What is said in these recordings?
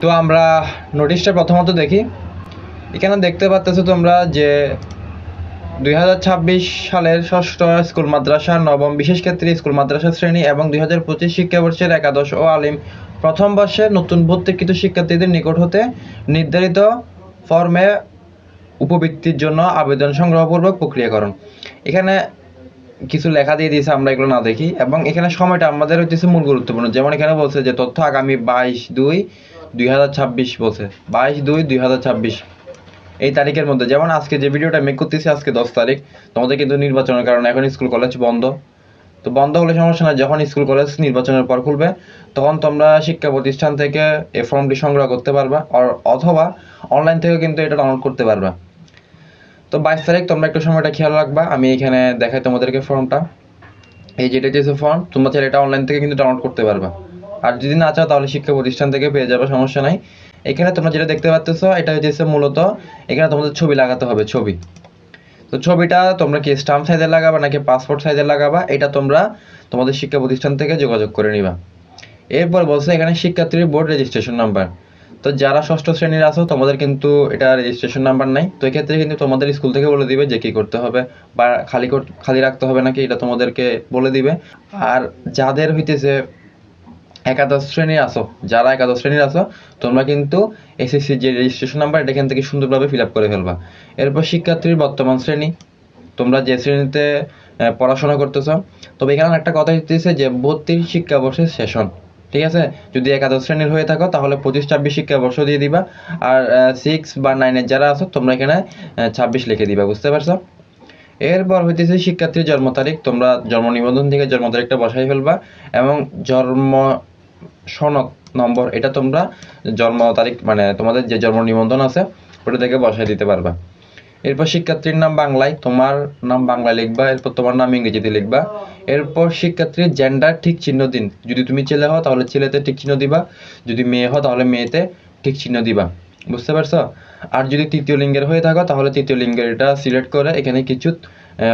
তো আমরা নোটিশটা প্রথমত দেখি। এখানে দেখতে পাচ্তেছো তোমরা যে দুই সালের ষষ্ঠ স্কুল মাদ্রাসা, নবম বিশেষ ক্ষেত্রে স্কুল মাদ্রাসা শ্রেণি এবং দুই হাজার পঁচিশ শিক্ষাবর্ষের একাদশ ও আলিম প্রথম বর্ষে নতুন ভর্তিকৃত শিক্ষার্থীদের নিকট হতে নির্ধারিত ফর্মে উপবৃত্তির জন্য আবেদন সংগ্রহপূর্বক প্রক্রিয়াকরণ। এখানে কিছু লেখা দিয়ে দিয়েছে, আমরা এগুলো না দেখি। এবং এখানে সময়টা আমাদের হচ্ছে মূল গুরুত্বপূর্ণ। যেমন এখানে বলছে যে তথ্য আগামী বাইশ দুই দুই হাজার ছাব্বিশ বলছে। বাইশ দুই দুই হাজার ছাব্বিশ। এই তারিখের মধ্যে। যেমন আজকে যে ভিডিওটা মেক করতেছি, আজকে দশ তারিখ। তোমাদের কিন্তু নির্বাচনের কারণে এখন স্কুল কলেজ বন্ধ। তো বন্ধ হলে সমস্যা না যখন স্কুল কলেজ নির্বাচনের পর খুলবে, তখন তোমরা শিক্ষা প্রতিষ্ঠান থেকে এই ফর্মটি সংগ্রহ করতে পারবা অথবা অনলাইন থেকে কিন্তু এটা ডাউনলোড করতে পারবা। তো বাইশ তারিখ তোমরা একটু সময়টা খেয়াল রাখবা, আমি এখানে দেখাই তোমাদেরকে ফর্মটা। এই যেটা হচ্ছে ফর্ম তোমরা চাইলে এটা অনলাইন থেকে কিন্তু ডাউনলোড করতে পারবা। আর যদি না চাও তাহলে শিক্ষা প্রতিষ্ঠান থেকে পেয়ে যাবে, সমস্যা নাই। এখানে তোমরা যেটা দেখতে পাচ্ছ এটা হচ্ছে মূলত এখানে তোমাদের ছবি লাগাতে হবে, ছবি। তো ছবিটা তোমরা কি স্টাম্প সাইজে লাগাবা নাকি পাসপোর্ট সাইজে লাগাবা, এটা তোমরা তোমাদের শিক্ষা প্রতিষ্ঠান থেকে যোগাযোগ করে নিবা। এরপর বলছে এখানে শিক্ষার্থীর বোর্ড রেজিস্ট্রেশন নাম্বার তো যারা ষষ্ঠ শ্রেণির আছো, তোমাদের কিন্তু এটা রেজিস্ট্রেশন নাম্বার নাই। তো এক্ষেত্রে কিন্তু তোমাদের স্কুল থেকে বলে দিবে যে কি করতে হবে, বা খালি খালি রাখতে হবে নাকি, এটা তোমাদেরকে বলে দিবে। আর যাদের হইতেছে একাদশ শ্রেণির আসো যারা একাদশ শ্রেণির আসো তোমরা কিন্তু এসএসসি যে রেজিস্ট্রেশন নাম্বার এটা এখান থেকে সুন্দরভাবে ফিল করে ফেলবা। এরপর শিক্ষার্থীর বর্তমান শ্রেণি, তোমরা যে শ্রেণীতে পড়াশোনা করতেছো, তবে এখানে একটা কথা হচ্ছে যে ভর্তির শিক্ষাবর্ষের সেশন ঠিক আছে? যদি একাদশ শ্রেণির হয়ে থাকো, তাহলে পঁচিশ, ছাব্বিশ শিক্ষাবর্ষ দিয়ে দিবা, আর সিক্স বা নাইনের যারা আছো, তোমরা এখানে ছাব্বিশ লিখে দিবা, বুঝতে পারছ? এরপর হইতেছে শিক্ষার্থীর জন্ম তারিখ, তোমরা জন্ম নিবন্ধন থেকে জন্ম তারিখটা বসাই ফেলবা, এবং জন্ম সনদ নম্বর, এটা তোমরা জন্ম তারিখ মানে তোমাদের যে জন্ম নিবন্ধন আছে, ওটা থেকে বসাই দিতে পারবা। এরপর শিক্ষার্থীর নাম বাংলায়, তোমার নাম বাংলায় লিখবা, এরপর তোমার নাম ইংরেজিতে লিখবা। এরপর শিক্ষার্থীর জেন্ডার ঠিক চিহ্ন দিন। যদি তুমি ছেলে হও, তাহলে ছেলেতে ঠিক চিহ্ন দিবা। যদি মেয়ে হও, তাহলে মেয়েতে ঠিক চিহ্ন দিবা। বুঝতে পারছ? আর যদি তৃতীয় লিঙ্গের হয়ে থাকো, তাহলে তৃতীয় লিঙ্গের এটা সিলেক্ট করে এখানে কিছু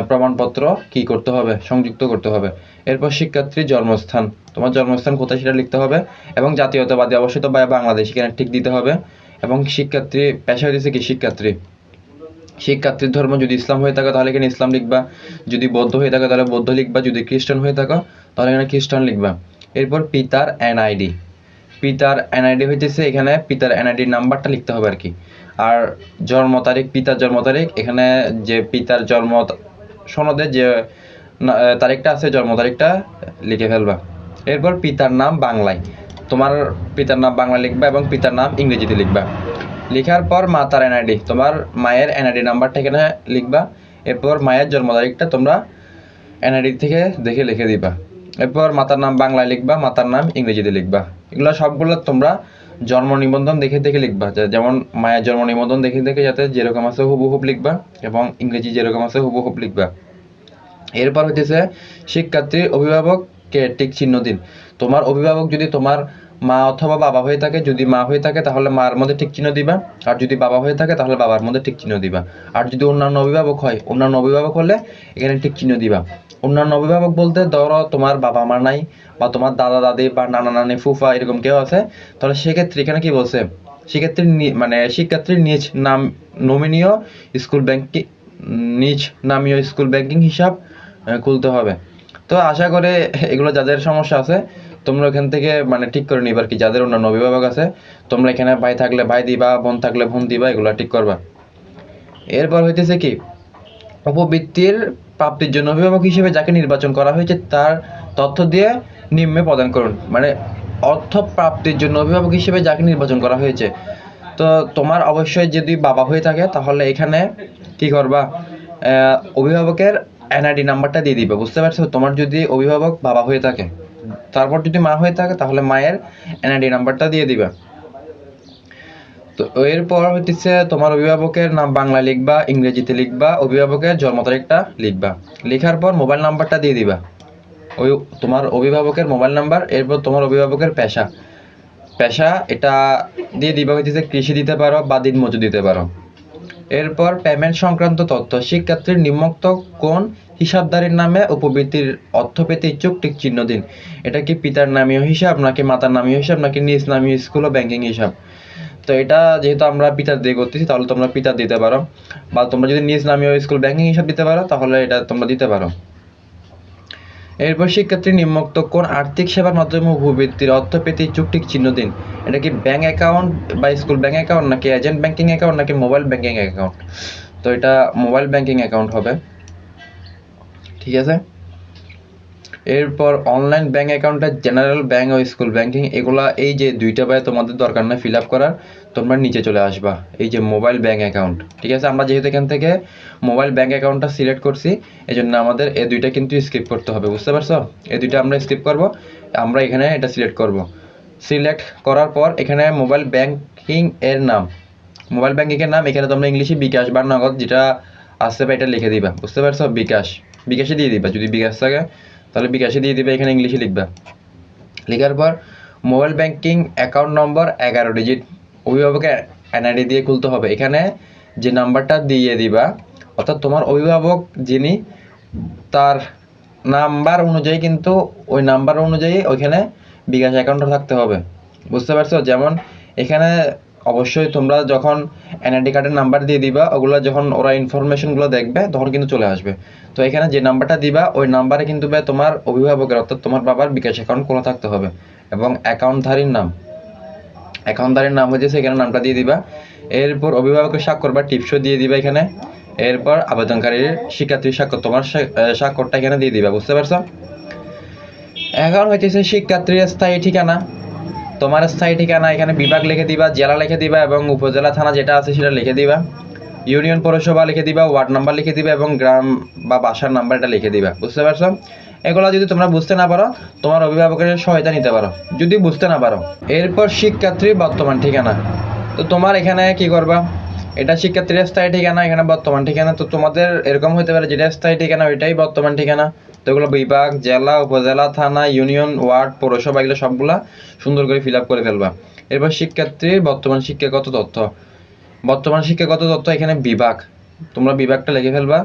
প্রমাণপত্র কি করতে হবে, সংযুক্ত করতে হবে। এরপর শিক্ষার্থীর জন্মস্থান, তোমার জন্মস্থান কোথায় সেটা লিখতে হবে এবং জাতীয়তাবাদী অবশ্যই তো বাংলাদেশ এখানে ঠিক দিতে হবে। এবং শিক্ষার্থী, পেশা হইতেছে কি শিক্ষার্থী? শিক্ষার্থীর ধর্ম যদি ইসলাম হয়ে থাকে তাহলে এখানে ইসলাম লিখবা। যদি বৌদ্ধ হয়ে থাকে তাহলে বৌদ্ধ লিখবা। যদি খ্রিস্টান হয়ে থাকো তাহলে এখানে খ্রিস্টান লিখবা। এরপর পিতার এনআইডি। পিতার এনআইডি হইতেছে, এখানে পিতার এনআইডি নাম্বারটা লিখতে হবে আর কি। আর জন্ম তারিখ, পিতার জন্ম তারিখ, এখানে যে পিতার জন্ম সনদে যে তারিখটা আছে, জন্ম তারিখটা লিখে ফেলবা। এরপর পিতার নাম বাংলায়। তোমার পিতার নাম বাংলা লিখবা এবং পিতার নাম ইংরেজিতে লিখবা। লেখার পর মাতার এনআইডি তোমার মায়ের এনআইডি নাম্বারটা এখানে লিখবা। এরপর মায়ের জন্ম তারিখটা তোমরা এনআইডি থেকে দেখে লিখে দিবা। এরপর মাতার নাম বাংলায় লিখবা, মাতার নাম ইংরেজিতে লিখবা। এগুলো সবগুলো তোমরা জন্ম নিবন্ধন দেখে দেখে লিখবা। যেমন মায়ের জন্ম নিবন্ধন দেখে দেখে যাতে যেরকম আছে হুবহুব লিখবা এবং ইংরেজি যেরকম আছে হুবহুব লিখবা। এরপর হইতেছে শিক্ষার্থীর অভিভাবককে টিক চিহ্ন দিন। তোমার অভিভাবক যদি তোমার মা অথবা বাবা হয়ে থাকে, যদি মা হয়ে থাকে তাহলে মার মধ্যে ঠিক চিহ্ন দিবা। আর যদি বাবা হয়ে থাকে তাহলে বাবার মধ্যে ঠিক চিহ্ন দিবা। আর যদি অন্যান্য অভিভাবক হয়, অন্যান্য অভিভাবক হলে এখানে ঠিক চিহ্ন দিবা। অন্যান্য অভিভাবক বলতে ধরো তোমার বাবা মা নাই বা তোমার দাদা দাদি বা নানা নানি ফুফা এরকম কেউ আছে, তাহলে সেক্ষেত্রে এখানে কি বলছে? সেক্ষেত্রে মানে শিক্ষার্থীর নিজ নাম, নমিনীয় স্কুল ব্যাংকিং নিজ নামীয় স্কুল ব্যাংকিং হিসাব খুলতে হবে। তো আশা করে এগুলো যাদের সমস্যা আছে, তোমরা এখান থেকে মানে ঠিক করে নিবা আর কি, যাদের অন্যান্য অভিভাবক আছে, তোমরা এখানে ভাই থাকলে ভাই দিবা, বোন থাকলে বোন দিবা, এগুলো ঠিক করবা। এরপর হইতেছে কি, উপবৃত্তির প্রাপ্তির জন্য অভিভাবক হিসেবে যাকে নির্বাচন করা হয়েছে, তার তথ্য দিয়ে নিম্নে প্রদান করুন। মানে অর্থ প্রাপ্তির জন্য অভিভাবক হিসেবে যাকে নির্বাচন করা হয়েছে। তো তোমার অবশ্যই যদি বাবা হয়ে থাকে, তাহলে এখানে কি করবা? অভিভাবকের এনআইডি নাম্বারটা দিয়ে দিবে। বুঝতে পারছ? তোমার যদি অভিভাবক বাবা হয়ে থাকে, তারপর যদি মা হয়ে থাকে, তাহলে মায়ের এনআইডি নাম্বারটা দিয়ে দিবা। তো এরপর হইতেছে তোমার অভিভাবকের নাম বাংলা লিখবা, ইংরেজিতে লিখবা, অভিভাবকের জন্ম তারিখটা লিখবা। লেখার পর মোবাইল নাম্বারটা দিয়ে দিবা। ওই তোমার অভিভাবকের মোবাইল নাম্বার এরপর তোমার অভিভাবকের পেশা। পেশা এটা দিয়ে দিবা হইতেছে কৃষি দিতে পারো বা দিন মজুর দিতে পারো। এরপর পেমেন্ট সংক্রান্ত তথ্য। শিক্ষার্থীর নিম্নোক্ত কোন হিসাবদারির নামে উপবৃত্তির অর্থ পেতে ইচ্ছুক? টিক চিহ্ন দিন। এটা কি পিতার নামীয় হিসাব নাকি মাতার নামীয় হিসাব নাকি নিজ নামীয় স্কুল ও ব্যাংকিং হিসাব? তো এটা যেহেতু আমরা পিতার দিয়ে করতেছি, তাহলে তোমরা পিতার দিতে পারো। বা তোমরা যদি নিজ নামীয় স্কুল ব্যাংকিং হিসাব দিতে পারো, তাহলে এটা তোমরা দিতে পারো। এরপর শিক্ষার্থী নিম্নোক্ত কোন আর্থিক সেবার মাধ্যমে উপবৃত্তির অর্থ পেতে ঠিক চিহ্ন দিন? এটা কি ব্যাংক অ্যাকাউন্ট বা স্কুল ব্যাংক অ্যাকাউন্ট নাকি এজেন্ট ব্যাংকিং অ্যাকাউন্ট নাকি মোবাইল ব্যাংকিং অ্যাকাউন্ট তো এটা মোবাইল ব্যাংকিং অ্যাকাউন্ট হবে। ঠিক আছে? এরপর অনলাইন ব্যাংক অ্যাকাউন্টে জেনারেল ব্যাংক ও স্কুল ব্যাংকিং এগুলা এই যে দুইটা বাই তোমাদের দরকার না ফিল আপ করার, তোমরা নিচে চলে আসবা। এই যে মোবাইল ব্যাংক অ্যাকাউন্ট ঠিক আছে? আমরা যেহেতু এখান থেকে মোবাইল ব্যাংক অ্যাকাউন্টটা সিলেক্ট করছি এই জন্য আমাদের এই দুইটা কিন্তু স্কিপ করতে হবে, বুঝতে পারছ? এই দুইটা আমরা স্কিপ করব, আমরা এখানে এটা সিলেক্ট করব। সিলেক্ট করার পর এখানে মোবাইল ব্যাংকিং এর নাম মোবাইল ব্যাংকিং এর নাম, এখানে তোমরা ইংলিশে বিকাশ বা নগদ যেটা আসছে বা এটা লিখে দিবা, বুঝতে পারছ? বিকাশ, বিকাশে দিয়ে দিবা, যদি বিকাশ থাকে। তাহলে বিকাশে দিয়ে দিবে, এখানে ইংলিশে লিখবা। লেখার পর মোবাইল ব্যাংকিং অ্যাকাউন্ট নম্বর এগারো ডিজিট অভিভাবকের এনআইডি দিয়ে খুলতে হবে। এখানে যে নাম্বারটা দিয়ে দিবা, অর্থাৎ তোমার অভিভাবক যিনি, তার নাম্বার অনুযায়ী কিন্তু ওই নাম্বার অনুযায়ী ওইখানে বিকাশ অ্যাকাউন্টটা থাকতে হবে। বুঝতে পারছ? যেমন এখানে অবশ্যই তোমরা যখন এনআইডি কার্ডের নাম্বার দিয়ে দিবা, ওগুলো যখন ওরা ইনফরমেশনগুলো দেখবে, তখন কিন্তু চলে আসবে। তো এখানে যে নাম্বারটা দিবা, ওই নাম্বারে কিন্তু বে তোমার অভিভাবকের, অর্থাৎ তোমার বাবার বিকাশ অ্যাকাউন্ট খোলা থাকতে হবে এবং অ্যাকাউন্টধারীর নাম। অ্যাকাউন্টধারীর নাম হয়েছে সেখানে নামটা দিয়ে দিবা। এরপর অভিভাবকের স্বাক্ষর বা টিপসও দিয়ে দিবা এখানে। এরপর আবেদনকারীর শিক্ষার্থীর স্বাক্ষর, তোমার স্বা- স্বাক্ষরটা এখানে দিয়ে দিবা, বুঝতে পারছ? এখন হইতেছে শিক্ষার্থীর স্থায়ী ঠিকানা। তোমার স্থায়ী ঠিকানা, এখানে বিভাগ লিখে দিবা, জেলা লিখে দিবা এবং উপজেলা থানা যেটা আছে সেটা লিখে দিবা। ইউনিয়ন পৌরসভা লিখে দিবা, ওয়ার্ড নাম্বার লিখে দিবা এবং গ্রাম বা বাসার নাম্বার এটা লিখে দিবা। বুঝতে পারছ? এগুলো যদি তোমরা বুঝতে না পারো, তোমার অভিভাবকের সহায়তা নিতে পারো। যদি বুঝতে না পারো, এরপর শিক্ষার্থীর বর্তমান ঠিকানা। তো তোমার এখানে কি করবা? এটা শিক্ষার্থীর স্থায়ী ঠিকানা, এখানে বর্তমান ঠিকানা। তো তোমাদের এরকম হতে পারে, যেটা স্থায়ী ঠিকানা, ওইটাই বর্তমান ঠিকানা। তো এগুলো বিভাগ, জেলা, উপজেলা, থানা, ইউনিয়ন, ওয়ার্ড, পৌরসভা, এগুলো সবগুলা সুন্দর করে ফিল করে ফেলবা। এরপর শিক্ষার্থীর বর্তমান শিক্ষাগত তথ্য। বর্তমান শিক্ষাগত তথ্য এখানে বিভাগ। তোমরা বিভাগটা লিখে ফেলবা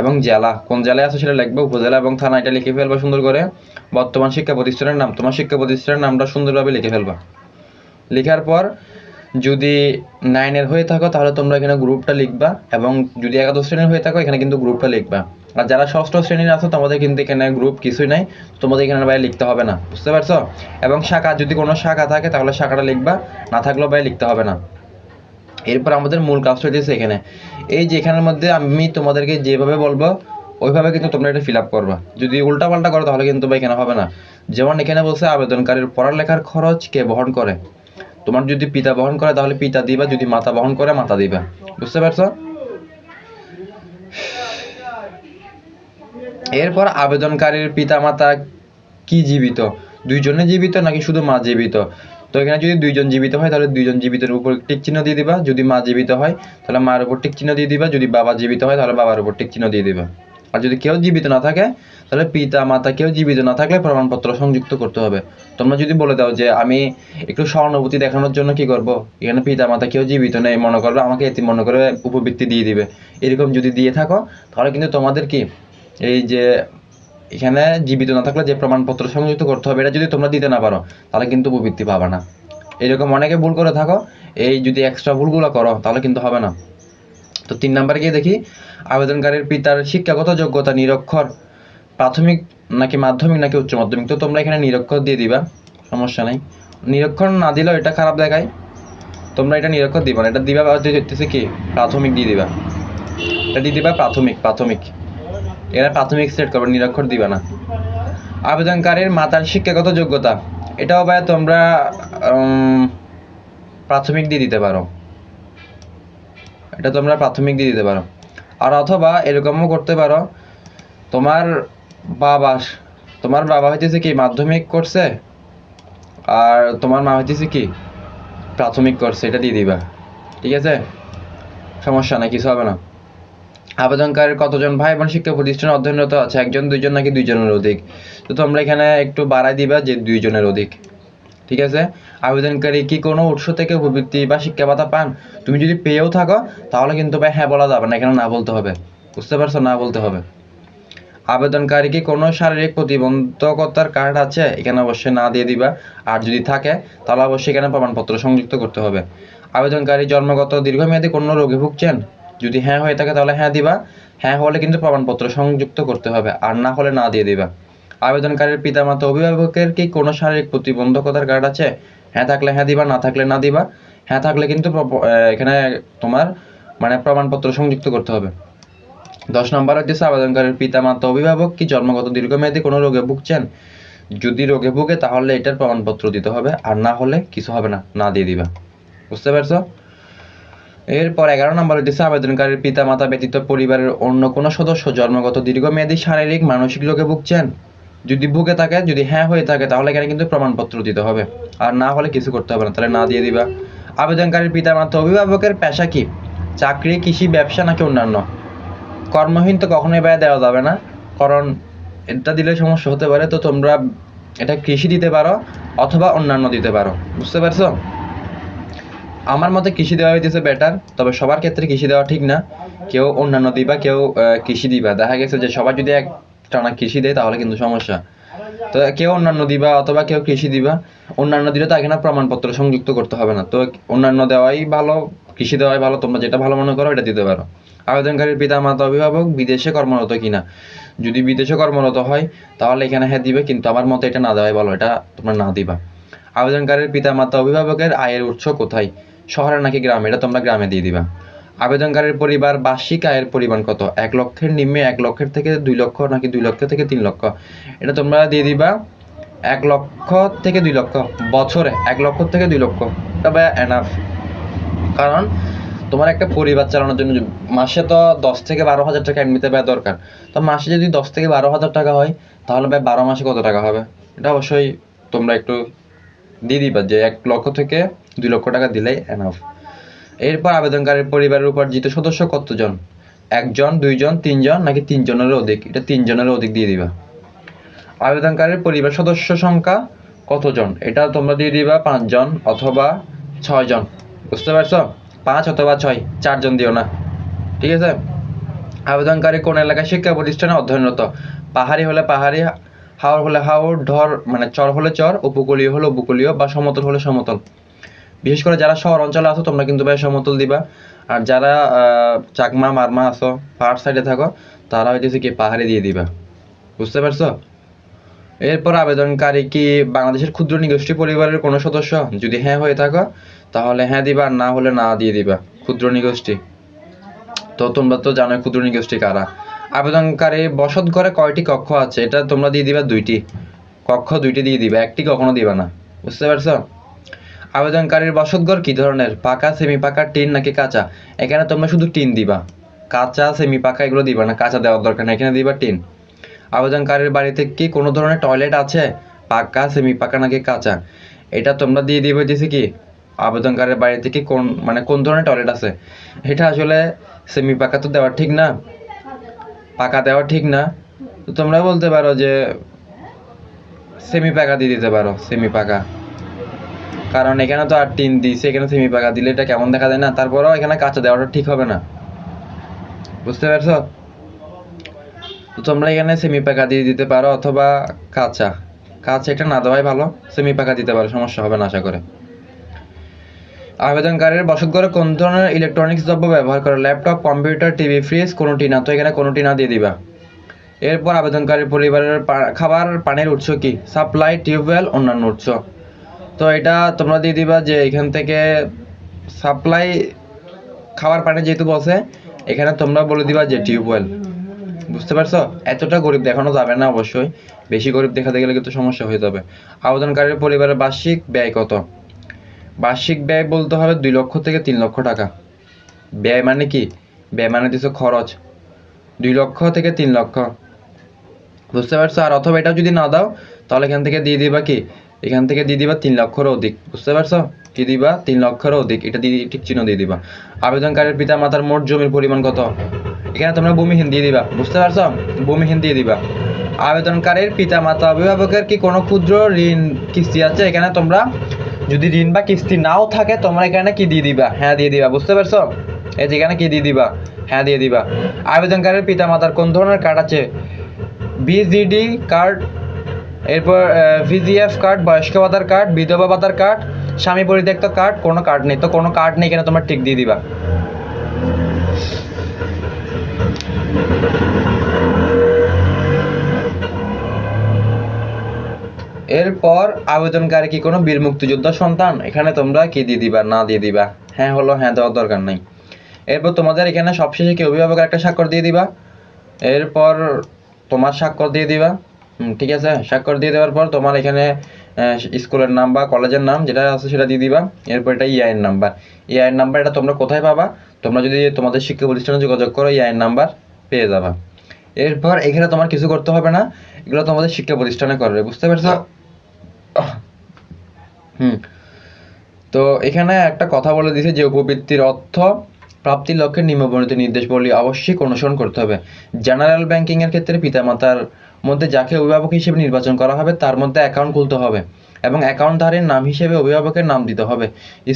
এবং জেলা। কোন জেলায় আছে সেটা লিখবে, উপজেলা এবং থানা এটা লিখে ফেলবা সুন্দর করে। বর্তমান শিক্ষা প্রতিষ্ঠানের নাম, তোমার শিক্ষা প্রতিষ্ঠানের নামটা সুন্দরভাবে লিখে ফেলবা। লেখার পর যদি নাইনের হয়ে থাকো, তাহলে তোমরা এখানে গ্রুপটা লিখবা এবং যদি একাদশ শ্রেণির হয়ে থাকো, এখানে কিন্তু গ্রুপটা লিখবা। আর যারা ষষ্ঠ শ্রেণির আছো, তোমাদের কিন্তু এখানে গ্রুপ কিছুই নাই। তোমাদের এখানে বাইরে লিখতে হবে না, বুঝতে পারছ? এবং শাখা, যদি কোনো শাখা থাকে, তাহলে শাখাটা লিখবা, না থাকলেও বাইরে লিখতে হবে না। এরপর আমাদের মূল কাজটা হচ্ছে এখানে। এই যে এখানের মধ্যে আমি তোমাদেরকে যেভাবে বলব, ওইভাবে কিন্তু তোমরা এটা ফিল আপ করবা। যদি উল্টা পাল্টা করো, তাহলে কিন্তু বা এখানে হবে না। যেমন এখানে বলছে, আবেদনকারীর পড়ালেখার খরচ কে বহন করে? তোমার যদি পিতা বহন করে, তাহলে পিতা দিবা, যদি মাতা বহন করে, মাতা দিবা। বুঝতে পারছ? এরপর আবেদনকারীর পিতা মাতা কি জীবিত? দুইজনে জীবিত নাকি শুধু মা জীবিত? তো এখানে যদি দুইজন জীবিত হয়, তাহলে দুইজন জীবিতের উপর টিক চিহ্ন দিয়ে দিবা। যদি মা জীবিত হয়, তাহলে মার উপর টিক চিহ্ন দিয়ে দিবা। যদি বাবা জীবিত হয়, তাহলে বাবার উপর টিক চিহ্ন দিয়ে দিবা। আর যদি কেউ জীবিত না থাকে, তাহলে পিতা, মাতা কেউ জীবিত না থাকলে প্রমাণপত্র সংযুক্ত করতে হবে। তোমরা যদি বলে দাও যে আমি একটু সহানুভূতি দেখানোর জন্য কি করব? এখানে পিতা, মাতা কেউ জীবিত নেই, মনে করবে আমাকে এটি মনে করে উপবৃত্তি দিয়ে দিবে। এরকম যদি দিয়ে থাকো, তাহলে কিন্তু তোমাদের কি? এই যে এখানে জীবিত না থাকলে যে প্রমাণপত্র সংযুক্ত করতে হবে, এটা যদি তোমরা দিতে না পারো, তাহলে কিন্তু উপবৃত্তি পাবে না। এরকম অনেকে ভুল করে থাকো, এই যদি এক্সট্রা ভুলগুলো করো, তাহলে কিন্তু হবে না। তো তিন নাম্বারে গিয়ে দেখি আবেদনকারীর পিতার শিক্ষাগত যোগ্যতা নিরক্ষর। প্রাথমিক নাকি মাধ্যমিক নাকি উচ্চ মাধ্যমিক? তো তোমরা এখানে নিরক্ষর দিয়ে দিবা, সমস্যা নেই। নিরক্ষর না দিলেও এটা খারাপ দেখায়। তোমরা এটা নিরক্ষর দিবা না, এটা দিবা হচ্ছে কি? প্রাথমিক দিয়ে দিবা। এটা দিয়ে দিবা প্রাথমিক প্রাথমিক। এরা প্রাথমিক সেট করবে, নিরক্ষর দিবা না। আবেদনকারীর মাতার শিক্ষাগত যোগ্যতা, এটাও ভাই তোমরা প্রাথমিক দিয়ে দিতে পারো। এটা তোমরা প্রাথমিক দিয়ে দিতে পারো। আর অথবা এরকমও করতে পারো, তোমার বাবা তোমার বাবা হইতেছে কি মাধ্যমিক করছে, আর তোমার মা হইতেছে কি প্রাথমিক করছে, এটা দিয়ে দিবা। ঠিক আছে? সমস্যা নাই, কিছু হবে না। আবেদনকারীর কতজন ভাই বোন শিক্ষা প্রতিষ্ঠানে অধ্যয়নরত আছে? একজন, দুইজন নাকি দুইজনের অধিক? তো তোমরা এখানে একটু বাড়াই দিবা যে দুইজনের অধিক। ঠিক আছে? আবেদনকারী কি কোনো উৎস থেকে উপবৃত্তি বা শিক্ষা ভাতা পান? তুমি যদি পেয়েও থাকো, তাহলে কিন্তু ভাই হ্যাঁ বলা যাবে না, এখানে না বলতে হবে। বুঝতে পারছ? না বলতে হবে। আবেদনকারী কি কোনো শারীরিক প্রতিবন্ধকতার কার্ড আছে? এখানে অবশ্যই না দিয়ে দিবা। আর যদি থাকে, তাহলে অবশ্যই এখানে প্রমাণপত্র সংযুক্ত করতে হবে। আবেদনকারী জন্মগত দীর্ঘমেয়াদী কোনো রোগে ভুগছেন? যদি হ্যাঁ হয়ে থাকে, তাহলে হ্যাঁ দিবা। হ্যাঁ হলে কিন্তু প্রমাণপত্র সংযুক্ত করতে হবে। আর না হলে না দিয়ে দিবা। আবেদনকারীর পিতামাতা অভিভাবকের কি কোনো শারীরিক প্রতিবন্ধকতার কার্ড আছে? হ্যাঁ থাকলে হ্যাঁ দিবা, না থাকলে না দিবা। হ্যাঁ থাকলে কিন্তু এখানে তোমার মানে প্রমাণপত্র সংযুক্ত করতে হবে। দশ নম্বর হচ্ছে আবেদনকারীর পিতামাতা অভিভাবক কি জন্মগত দীর্ঘমেয়াদী কোনো রোগে ভুগছেন? যদি রোগে ভুগে তাহলে এটার প্রমাণপত্র দিতে হবে, আর না হলে কিছু হবে না না দিয়ে দিবা। বুঝতে পারছ? এরপর এগারো নম্বর হচ্ছে আবেদনকারীর পিতামাতা ব্যতীত পরিবারের অন্য কোনো সদস্য জন্মগত দীর্ঘমেয়াদী শারীরিক মানসিক রোগে ভুগছেন? যদি ভুগে থাকে, যদি হ্যাঁ হয়ে থাকে, তাহলে এখানে কিন্তু প্রমাণপত্র দিতে হবে। আর না হলে কিছু করতে হবে না, তাহলে না দিয়ে দিবা। আবেদনকারীর পিতামাতা অভিভাবকের পেশা কি? চাকরি, কৃষি, ব্যবসা নাকি অন্যান্য? কর্মহীন তো কখনোই ব্যয় দেওয়া যাবে না, কারণ এটা দিলে সমস্যা হতে পারে। তো তোমরা এটা কৃষি দিতে পারো অথবা অন্যান্য দিতে পারো, বুঝতে পারছ? আমার মতে কৃষি দেওয়া হইতেছে বেটার তবে সবার ক্ষেত্রে কৃষি দেওয়া ঠিক না। কেউ অন্যান্য দিবা, কেউ কৃষি দিবা। দেখা গেছে যে সবাই যদি এক টানা কৃষি দেয়, তাহলে কিন্তু সমস্যা। তো কেউ অন্যান্য দিবা অথবা কেউ কৃষি দিবা, অন্যান্য দিলে তো এখানে প্রমাণপত্র সংযুক্ত করতে হবে না। তো অন্যান্য দেওয়াই ভালো, কৃষি দেওয়াই ভালো, তোমরা যেটা ভালো মনে করো এটা দিতে পারো। আবেদনকারীর পিতা মাতা অভিভাবক বিদেশে কর্মরত কিনা? যদি বিদেশে কর্মরত হয়, তাহলে এখানে হ্যাঁ দিবে, কিন্তু আমার মতে এটা না দেওয়াই ভালো, এটা তোমরা না দিবা। আবেদনকারীর পিতা মাতা অভিভাবকের আয়ের উৎস কোথায়? শহরে নাকি গ্রামে? এটা তোমরা গ্রামে দিয়ে দিবা। আবেদনকারীর পরিবার বার্ষিক আয়ের পরিমাণ কত? এক লক্ষের নিম্নে এক লক্ষের থেকে দুই লক্ষ নাকি দুই লক্ষ থেকে তিন লক্ষ? এটা তোমরা দিয়ে দিবা এক লক্ষ থেকে দুই লক্ষ। বছরে এক লক্ষ থেকে দুই লক্ষ। তবে এনাফ কারণ তোমার একটা পরিবার চালানোর জন্য মাসে তো দশ থেকে বারো হাজার টাকা এমনিতে ব্যয় দরকার। তো মাসে যদি দশ থেকে বারো হাজার টাকা হয়, তাহলে ব্যয় বারো মাসে কত টাকা হবে? এটা অবশ্যই তোমরা একটু দিয়ে দিবা যে এক লক্ষ থেকে দুই লক্ষ টাকা দিলেই এনাফ এরপর আবেদনকারীর পরিবারের উপার্জিত সদস্য কতজন? একজন, দুইজন, তিনজন, নাকি তিনজনেরও অধিক? এটা তিনজনেরও অধিক দিয়ে দিবা। আবেদনকারীর পরিবার সদস্য সংখ্যা কতজন? এটা তোমরা দিয়ে দিবা পাঁচজন অথবা ছয়জন। বুঝতে পারছ? পাঁচ অথবা ছয়, চারজন দিও না। ঠিক আছে? আবেদনকারী কোন এলাকায় শিক্ষা প্রতিষ্ঠানে অধ্যয়নরত? পাহাড়ি হলে পাহাড়ি হাওড় হলে হাওড় ঢর মানে চর হলে চর, উপকূলীয় হলে উপকূলীয় বা সমতল হলে সমতল। বিশেষ করে যারা শহর অঞ্চলে আছো, তোমরা কিন্তু ভাই সমতল দিবা। আর যারা চাকমা, মারমা আছো, পাহাড় সাইডে থাকো, তারা হইতেছে কি পাহাড়ে দিয়ে দিবা। বুঝতে পারছ? এরপর আবেদনকারী কি বাংলাদেশের ক্ষুদ্র নিগোষ্ঠী পরিবারের কোনো সদস্য? যদি হ্যাঁ হয়ে থাকো, তাহলে হ্যাঁ দিবা, আর না হলে না দিয়ে দিবা। ক্ষুদ্র নিগোষ্ঠী। তো তোমরা তো জানো ক্ষুদ্র নিগোষ্ঠী কারা। আবেদনকারী বসত ঘরে কয়টি কক্ষ আছে? এটা তোমরা দিয়ে দিবা দুইটি। কক্ষ দুইটি দিয়ে দিবা, একটি কখনো দিবা না। বুঝতে পারছ? আবেদনকারীর বসতঘর কি ধরনের? পাকা সেমি পাকা টিন নাকি কাঁচা? এখানে তোমরা শুধু টিন দিবা। কাঁচা সেমি পাকা এগুলো দিবা না, কাঁচা দেওয়ার দরকার নেই, এখানে দিবা টিন। আবেদনকারীর বাড়িতে কি কোনো ধরনের টয়লেট আছে? পাকা সেমি পাকা নাকি কাঁচা? এটা তোমরা দিয়ে দিবে দিছে কি, আবেদনকারীর বাড়িতে কি কোন মানে কোন ধরনের টয়লেট আছে? এটা আসলে সেমি পাকা তো দেওয়া ঠিক না। পাকা দেওয়া ঠিক না। তো তোমরা বলতে পারো যে সেমি পাকা দিয়ে দিতে পারো সেমি পাকা কারণ এখানে তো আর টিন দিছে এখানে সেমি পাকা দিলে এটা কেমন দেখা যায় না? তারপরেও এখানে কাঁচা দেওয়াটা ঠিক হবে না। বুঝতে পারছ? তো তোমরা এখানে সেমি পাকা দিয়ে দিতে পারো অথবা কাঁচা। কাঁচা এটা না দেওয়াই ভালো, সেমি পাকা দিতে পারো, সমস্যা হবে না আশা করে। আবেদনকারীর বসতঘরে কোন ধরনের ইলেকট্রনিক্স দ্রব্য ব্যবহার করে? ল্যাপটপ কম্পিউটার টিভি ফ্রিজ কোনোটি না? তো এখানে কোনোটি না দিয়ে দিবা। এরপর আবেদনকারীর পরিবারের খাবার, পানির উৎস কি? সাপ্লাই টিউবওয়েল অন্যান্য উৎস। তো এটা তোমরা দিয়ে দিবা যে এখান থেকে সাপ্লাই খাবার পানি যেহেতু বসে এখানে তোমরা বলে দিবা যে টিউবওয়েল বুঝতে পারছ? এতটা গরিব দেখানো যাবে না অবশ্যই। বেশি গরিব দেখাতে গেলে কিন্তু সমস্যা হয়ে যাবে। আবেদনকারীর পরিবারের বার্ষিক ব্যয় কত? বার্ষিক ব্যয় বলতে হবে দুই লক্ষ থেকে তিন লক্ষ টাকা। ব্যয় মানে কি? ব্যয় মানে দিচ্ছে খরচ। দুই লক্ষ থেকে তিন লক্ষ। বুঝতে পারছ? আর অথবা এটা যদি না দাও, তাহলে এখান থেকে দিয়ে দিবা কি? এখান থেকে দিয়ে দিবা তিন লক্ষেরও অধিক, বুঝতে পারছ? কি দিবা? তিন লক্ষেরও অধিক, এটা দিয়ে ঠিক চিহ্ন দিয়ে দিবা। আবেদনকারীর পিতা মাতার মোট জমির পরিমাণ কত? এখানে তোমরা ভূমিহীন দিয়ে দিবা, বুঝতে পারছ? ভূমিহীন দিয়ে দিবা। আবেদনকারীর পিতা মাতা অভিভাবকের কি কোনো ক্ষুদ্র ঋণ কিস্তি আছে? এখানে তোমরা যদি ঋণ বা কিস্তি নাও থাকে, তোমরা এখানে কি দিয়ে দিবা? হ্যাঁ দিয়ে দিবা, বুঝতে পারছ? এই যে এখানে কি দিয়ে দিবা? হ্যাঁ দিয়ে দিবা। আবেদনকারীর পিতা মাতার কোন ধরনের কার্ড আছে? বিজিডি কার্ড এরপর ভিজিএফ কার্ড বয়স্ক ভাতার কার্ড বিধবা ভাতার কার্ড স্বামী পরিত্যক্ত কার্ড কোনো কার্ড নেই। তো কোনো কার্ড নেই কেন তোমার টিক দিয়ে দিবা? এরপর, আবেদনকারী কি কোনো বীর মুক্তিযোদ্ধা সন্তান? এখানে তোমরা কি দিয়ে দিবা, না দিয়ে দিবা? হ্যাঁ হলো হ্যাঁ দেওয়ার দরকার নেই। এরপর তোমাদের এখানে সবশেষে কি অভিভাবকের একটা স্বাক্ষর দিয়ে দিবা? এরপর তোমার স্বাক্ষর দিয়ে দিবা। ঠিক আছে। স্বাক্ষর দিয়ে দেওয়ার পর তোমার এখানে স্কুলের নাম বা কলেজের নাম যেটা আছে সেটা দিয়ে দিবা। এরপর এটা ইআইএন নাম্বার ইআইএন নাম্বার এটা তোমরা কোথায় পাবা? তোমরা যদি তোমাদের শিক্ষা প্রতিষ্ঠানে যোগাযোগ করো ইআইএন নাম্বার পেয়ে যাবা। এরপর এখানে তোমার কিছু করতে হবে না। এগুলো তোমাদের শিক্ষা প্রতিষ্ঠানে করবে বুঝতে পারছ? হুম। তো এখানে একটা কথা বলে দিয়েছে যে উপবৃত্তির অর্থ প্রাপ্তির লক্ষ্যে নিম্নবর্ণিত নির্দেশবলী অবশ্যই অনুসরণ করতে হবে। জেনারেল ব্যাংকিং এর ক্ষেত্রে পিতামাতার মধ্যে যাকে অভিভাবক হিসেবে নির্বাচন করা হবে, তার মধ্যে অ্যাকাউন্ট খুলতে হবে এবং অ্যাকাউন্টধারীর নাম হিসেবে অভিভাবকের নাম দিতে হবে।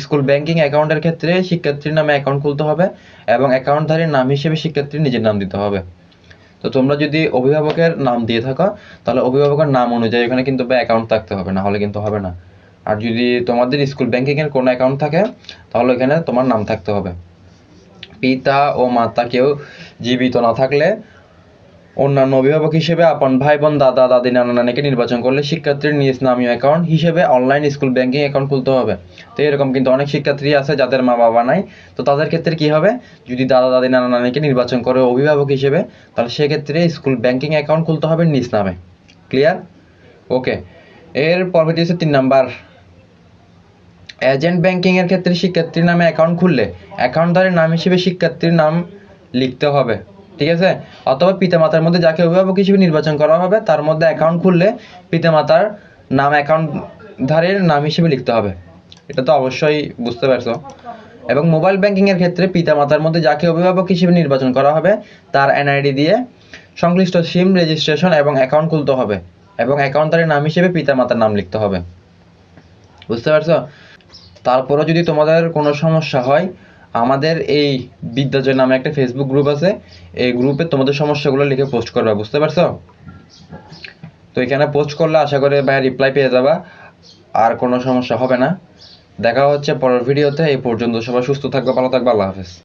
স্কুল ব্যাংকিং অ্যাকাউন্টের ক্ষেত্রে শিক্ষার্থীর নামে অ্যাকাউন্ট খুলতে হবে এবং অ্যাকাউন্টধারীর নাম হিসেবে শিক্ষার্থীর নিজের নাম দিতে হবে। তো তোমরা যদি অভিভাবকের নাম দিয়ে থাকো, তাহলে অভিভাবকের নাম অনুযায়ী এখানে কিন্তু অ্যাকাউন্ট থাকতে হবে না হলে কিন্তু হবে না। আর যদি তোমাদের স্কুল ব্যাংকিং এর কোনো অ্যাকাউন্ট থাকে, তাহলে এখানে তোমার নাম থাকতে হবে। পিতা ও মাতা কেউ জীবিত না থাকলে অন্যান্য অভিভাবক হিসেবে আপন ভাই বোন দাদা, দাদি, নানা, নানিকে নির্বাচন করলে শিক্ষার্থীর নিজ নামীয় অ্যাকাউন্ট হিসেবে অনলাইন স্কুল ব্যাংকিং অ্যাকাউন্ট খুলতে হবে। তো এরকম কিন্তু অনেক শিক্ষার্থী আছে যাদের মা বাবা নাই। তো তাদের ক্ষেত্রে কি হবে? যদি দাদা, দাদি, নানা, নানিকে নির্বাচন করে অভিভাবক হিসেবে, তাহলে সেক্ষেত্রে স্কুল ব্যাংকিং অ্যাকাউন্ট খুলতে হবে নিজ নামে। ক্লিয়ার ওকে এর পরবর্তী হচ্ছে তিন নাম্বার। এজেন্ট ব্যাংকিং এর ক্ষেত্রে শিক্ষার্থীর নামে অ্যাকাউন্ট খুললে অ্যাকাউন্টধারীর নাম হিসেবে শিক্ষার্থীর নাম লিখতে হবে। ঠিক আছে? অথবা পিতামাতার মধ্যে যাকে অভিভাবক হিসেবে নির্বাচন করা হবে, তার মধ্যে অ্যাকাউন্ট খুললে পিতামাতার নাম অ্যাকাউন্টধারীর নাম হিসেবে লিখতে হবে। এটা তো অবশ্যই বুঝতে পারছ। এবং মোবাইল ব্যাংকিং এর ক্ষেত্রে পিতামাতার মধ্যে যাকে অভিভাবক হিসেবে নির্বাচন করা হবে, তার এনআইডি দিয়ে সংশ্লিষ্ট সিম রেজিস্ট্রেশন এবং অ্যাকাউন্ট খুলতে হবে। এবং অ্যাকাউন্টধারীর নাম হিসেবে পিতামাতার নাম লিখতে হবে। বুঝতে পারছ? তারপরে যদি তোমাদের কোনো সমস্যা হয় আমাদের এই বিদ্যাজয় নামে একটা ফেসবুক গ্রুপ আছে। এই গ্রুপে তোমাদের সমস্যাগুলো লিখে পোস্ট করবা, বুঝতে পারছ? তো এখানে পোস্ট করলে আশা করে ভাই রিপ্লাই পেয়ে যাবা। আর কোনো সমস্যা হবে না। দেখা হচ্ছে পরের ভিডিওতে এই পর্যন্ত সবাই সুস্থ থাকবে, ভালো থাকবে, আল্লাহ হাফেজ।